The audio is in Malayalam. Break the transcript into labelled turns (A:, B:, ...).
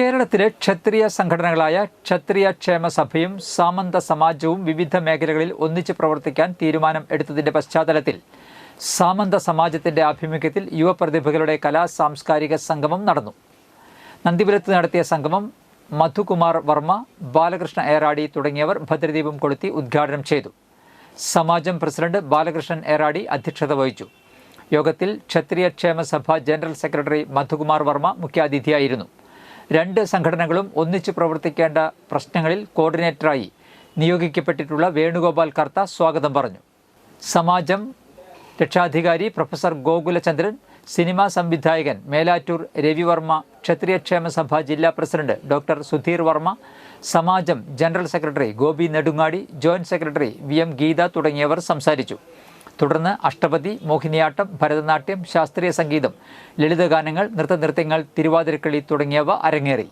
A: കേരളത്തിലെ ക്ഷത്രിയ സംഘടനകളായ ക്ഷത്രിയ ക്ഷേമ സഭയും സാമന്ത സമാജവും വിവിധ മേഖലകളിൽ ഒന്നിച്ച് പ്രവർത്തിക്കാൻ തീരുമാനം എടുത്തതിന്റെ പശ്ചാത്തലത്തിൽ സാമന്ത സമാജത്തിന്റെ ആഭിമുഖ്യത്തിൽ യുവപ്രതിഭകളുടെ കലാ സാംസ്കാരിക സംഗമം നടന്നു. നന്ദിപുരത്ത് നടത്തിയ സംഗമം മധുകുമാർ വർമ്മ ബാലകൃഷ്ണ ഏറാടി തുടങ്ങിയവർ ഭദ്രദീപം കൊളുത്തി ഉദ്ഘാടനം ചെയ്തു. സമാജം പ്രസിഡന്റ് ബാലകൃഷ്ണൻ ഏറാടി അധ്യക്ഷത വഹിച്ചു. യോഗത്തിൽ ക്ഷത്രിയ ക്ഷേമ സഭ ജനറൽ സെക്രട്ടറി മധുകുമാർ വർമ്മ മുഖ്യാതിഥിയായിരുന്നു. രണ്ട് സംഘടനകളും ഒന്നിച്ചു പ്രവർത്തിക്കേണ്ട പ്രശ്നങ്ങളിൽ കോർഡിനേറ്ററായി നിയോഗിക്കപ്പെട്ടിട്ടുള്ള വേണുഗോപാൽ കർത്ത സ്വാഗതം പറഞ്ഞു. സമാജം രക്ഷാധികാരി പ്രൊഫസർ ഗോകുലചന്ദ്രൻ സിനിമാ സംവിധായകൻ മേലാറ്റൂർ രവിവർമ്മ ക്ഷത്രിയക്ഷേമ സഭ ജില്ലാ പ്രസിഡന്റ് ഡോക്ടർ സുധീർ വർമ്മ സമാജം general secretary Gopi Nedungadi joint secretary V M Geetha തുടങ്ങിയവർ സംസാരിച്ചു. തുടർന്ന് അഷ്ടപതി മോഹിനിയാട്ടം ഭരതനാട്യം ശാസ്ത്രീയ സംഗീതം ലളിതഗാനങ്ങൾ നൃത്തനൃത്യങ്ങൾ തിരുവാതിരക്കളി തുടങ്ങിയവ അരങ്ങേറി.